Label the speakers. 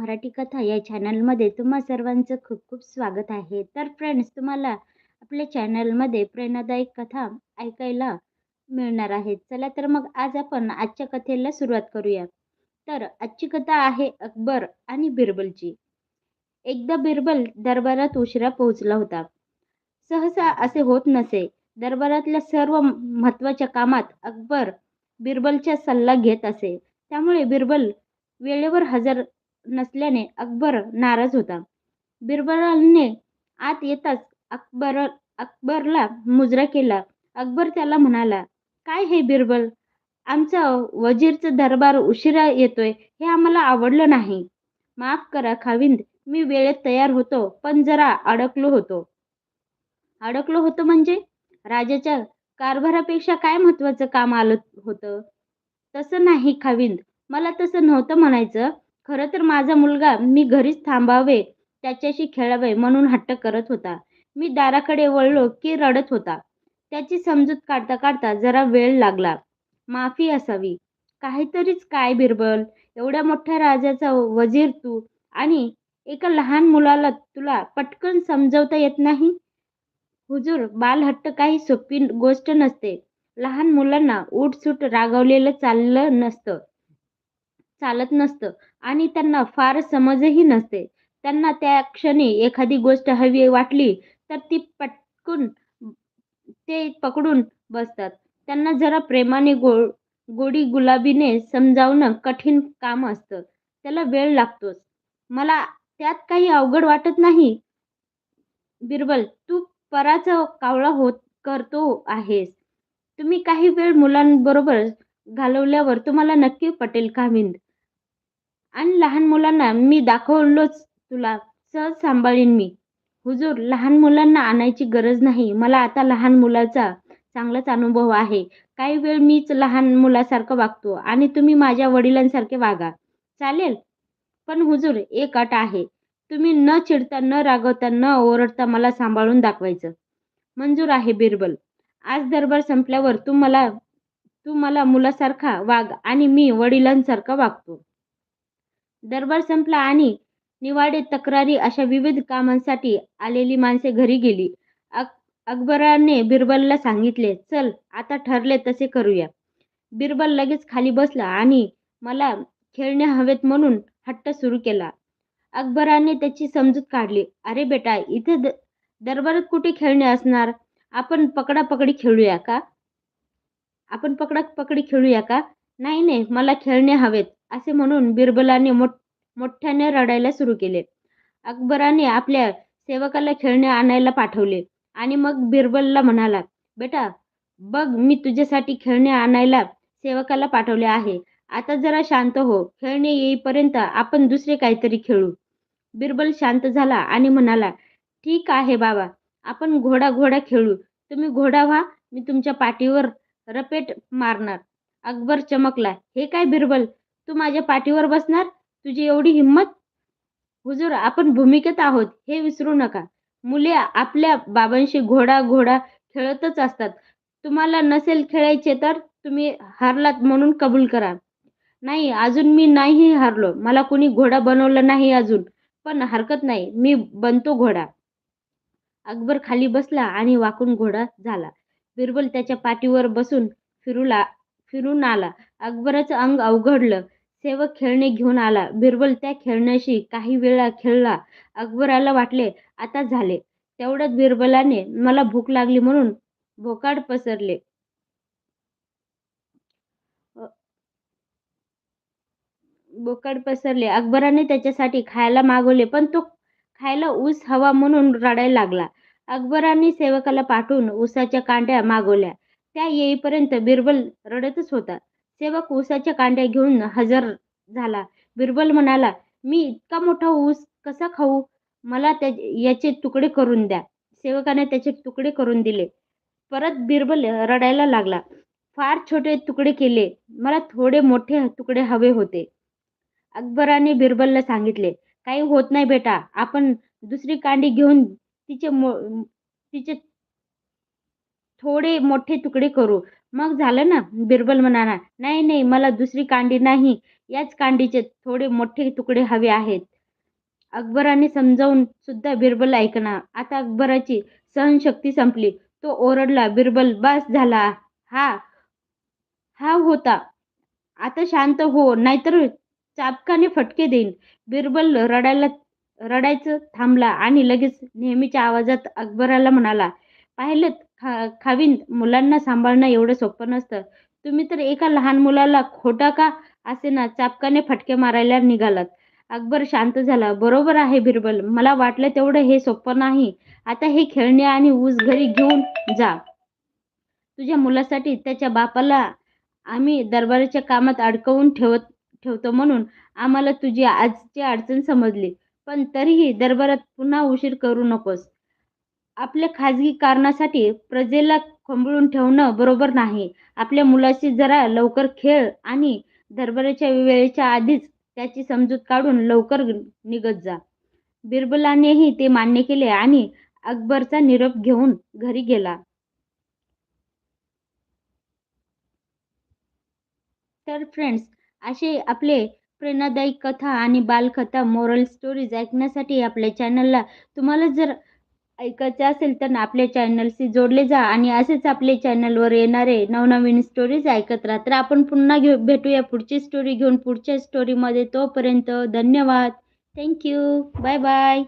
Speaker 1: मराठी कथा या चॅनलमध्ये तुम्हा सर्वांचं खूप खूप स्वागत आहे. तर फ्रेंड्स तुम्हाला आपल्या चॅनलमध्ये प्रेरणादायक कथा ऐकायला मिळणार आहेत. चला तर मग आज आपण आजच्या कथेला सुरुवात करूया. तर आजची कथा आहे अकबर आणि बिरबलची. एकदा बिरबल दरबारात उशिरा पोहोचला होता. सहसा असे होत नसे. दरबारातल्या सर्व महत्त्वाच्या कामात अकबर बिरबलचा सल्ला घेत असे. त्यामुळे बिरबल वेळेवर हजर नसल्याने अकबर नाराज होता. बिरबलाने आत येताच अकबर अकबरला मुजरा केला. अकबर त्याला म्हणाला काय हे बिरबल? आमचा वजीरचा दरबार उशिरा येतोय हे आम्हाला आवडलं नाही. माफ करा खाविंद मी वेळेत तयार होतो पण जरा अडकलो होतो. अडकलो होतो म्हणजे? राजाच्या कारभारापेक्षा काय महत्वाचं काम आलं होतं? तसं नाही खाविंद मला तसं नव्हतं म्हणायचं. खरं तर माझा मुलगा मी घरीच थांबावे त्याच्याशी खेळावे म्हणून हट्ट करत होता. मी दाराकडे वळलो की रडत होता. त्याची समजूत काढता काढता जरा वेळ लागला. माफी असावी. काहीतरीच काय बिरबल? एवढ्या मोठ्या राजाचा वजीर तू आणि एका लहान मुलाला तुला पटकन समजवता येत नाही? हुजूर बालहट्ट काही सोपी गोष्ट नसते. लहान मुलांना उठसूट रागवलेलं चाललं नसतं. चालत नसतं. आणि त्यांना फार समजही नसते. त्यांना त्या क्षणी एखादी गोष्ट हवी वाटली तर ती पटकून ते पकडून बसतात. त्यांना जरा प्रेमाने गो गोडी गुलाबीने समजावणं कठीण काम असतं. त्याला वेळ लागतोच. मला त्यात काही अवघड वाटत नाही. बिरबल तू पराचा कावळा होत करतो आहेस. तुम्ही काही वेळ मुलांबरोबर घालवल्यावर तुम्हाला नक्की पटेल कामिंद आणि लहान मुलांना मी दाखवलोच तुला. सहज सांभाळीन मी. हुजूर लहान मुलांना आणायची गरज नाही. मला आता लहान मुलाचा चांगलाच अनुभव आहे. काही वेळ मीच लहान मुलासारखं वागतो आणि तुम्ही माझ्या वडिलांसारखे वागा. चालेल? पण हुजूर एक अट आहे. तुम्ही न चिडता न रागवता न ओरडता मला सांभाळून दाखवायचं. मंजूर आहे बिरबल. आज दरबार संपल्यावर तू मला तू मला मुलासारखा वाग आणि मी वडिलांसारखा वागतो. दरबार संपला आणि निवाडे तक्रारी अशा विविध कामांसाठी आलेली माणसे घरी गेली. अक अकबराने बिरबलला सांगितले चल आता ठरले तसे करूया. बिरबल लगेच खाली बसला आणि मला खेळणे हवेत म्हणून हट्ट सुरू केला. अकबराने त्याची समजूत काढली. अरे बेटा इथे द दरबारात कुठे खेळणे असणार? आपण पकडापकडी खेळूया का? आपण पकडा पकडी खेळूया का? नाही नाही मला खेळणे हवेत. असे म्हणून बिरबलाने मोठ मोठ्याने रडायला सुरू केले. अकबराने आपल्या सेवकाला खेळणे आणायला पाठवले आणि मग बिरबलला म्हणाला बेटा बघ मी तुझ्यासाठी खेळणे आणायला सेवकाला पाठवले आहे. आता जरा शांत हो. खेळणे येईपर्यंत आपण दुसरे काहीतरी खेळू. बिरबल शांत झाला आणि म्हणाला ठीक आहे बाबा आपण घोडा घोडा खेळू. तुम्ही घोडा व्हा मी तुमच्या पाठीवर रपेट मारणार. अकबर चमकला हे काय बिरबल? तू माझ्या पाठीवर बसणार? तुझी एवढी हिंमत? हुजूर आपण भूमिकेत आहोत हे विसरू नका. मुले आपल्या बाबांशी घोडा घोडा खेळतच असतात. तुम्हाला नसेल खेळायचे तर तुम्ही हारलात म्हणून कबूल करा. नाही अजून मी नाही हारलो. मला कोणी घोडा बनवलं नाही अजून. पण हरकत नाही मी बनतो घोडा. अकबर खाली बसला आणि वाकून घोडा झाला. बिरबल त्याच्या पाठीवर बसून फिरूला फिरून आला. अकबराचं अंग अवघडलं. सेवक खेळणे घेऊन आला. बिरबल त्या खेळण्याशी काही वेळा खेळला. अकबराला वाटले आता झाले. तेवढ्यात बिरबलाने मला भूक लागली म्हणून भोकाड पसरले. बोकाड पसरले. अकबराने त्याच्यासाठी खायला मागवले पण तो खायला ऊस हवा म्हणून रडायला लागला. अकबराने सेवकाला पाठवून ऊसाच्या कांड्या मागवल्या. त्या येईपर्यंत बिरबल रडतच होता. सेवक ऊसाच्या कांड्या घेऊन हजर झाला. बिरबल म्हणाला मी इतका मोठा ऊस कसा खाऊ? मला त्या याचे तुकडे करून द्या. सेवकाने त्याचे तुकडे करून दिले. परत बिरबल रडायला लागला. फार छोटे तुकडे केले. मला थोडे मोठे तुकडे हवे होते. अकबराने बिरबलला सांगितले काही होत नाही बेटा. आपण दुसरी कांडी घेऊन तिचे मो तिचे थोडे मोठे तुकडे करू. मग झालं ना? बिरबल म्हणाला नाही नाही मला दुसरी कांडी नाही. याच कांडीचे थोडे मोठे तुकडे हवे आहेत. अकबराने समजावून सुद्धा बिरबल ऐकना आता अकबराची सहनशक्ती संपली. तो ओरडला बिरबल बस झाला. हा हा होता. आता शांत हो नाहीतर चापकाने फटके देईन. बिरबल रडायला रडायचं थांबला आणि लगेच नेहमीच्या आवाजात अकबराला म्हणाला पाहिलं खा खावीन. मुलांना सांभाळणं एवढं सोपं नसतं. तुम्ही तर एका लहान मुलाला खोटा का असे ना चापकाने फटके मारायला निघालात? अकबर शांत झाला. बरोबर आहे बिरबल. मला वाटलं तेवढं हे सोपं नाही. आता हे खेळणे आणि ऊस घरी घेऊन जा. तुझ्या मुलासाठी त्याच्या बापाला आम्ही दरबाराच्या कामात अडकवून ठेवत ठेवतो म्हणून आम्हाला तुझी आजची अडचण समजली. पण तरीही दरबारात पुन्हा उशीर करू नकोस. आपल्या खाजगी कारणासाठी प्रजेला खंबळून ठेवणं बरोबर नाही. आपल्या मुलाशी जरा लवकर खेळ आणि दरबाराच्या वेळेच्या आधीच त्याची समजूत काढून लवकर निघत जा. बिरबलानेही ते मान्य केले आणि अकबरचा निरोप घेऊन घरी गेला. तर फ्रेंड्स असे आपले प्रेरणादायी कथा आणि बालकथा मोरल स्टोरीज ऐकण्यासाठी आपल्या चॅनलला तुम्हाला जर ऐकायचे असेल तर आपल्या चॅनलशी जोडले जा आणि असेच आपल्या चॅनलवर येणारे नवनवीन स्टोरीज ऐकत राहा. तर आपण पुन्हा घेऊ भेटूया पुढची स्टोरी घेऊन पुढच्या स्टोरीमध्ये तोपर्यंत धन्यवाद. Thank you bye bye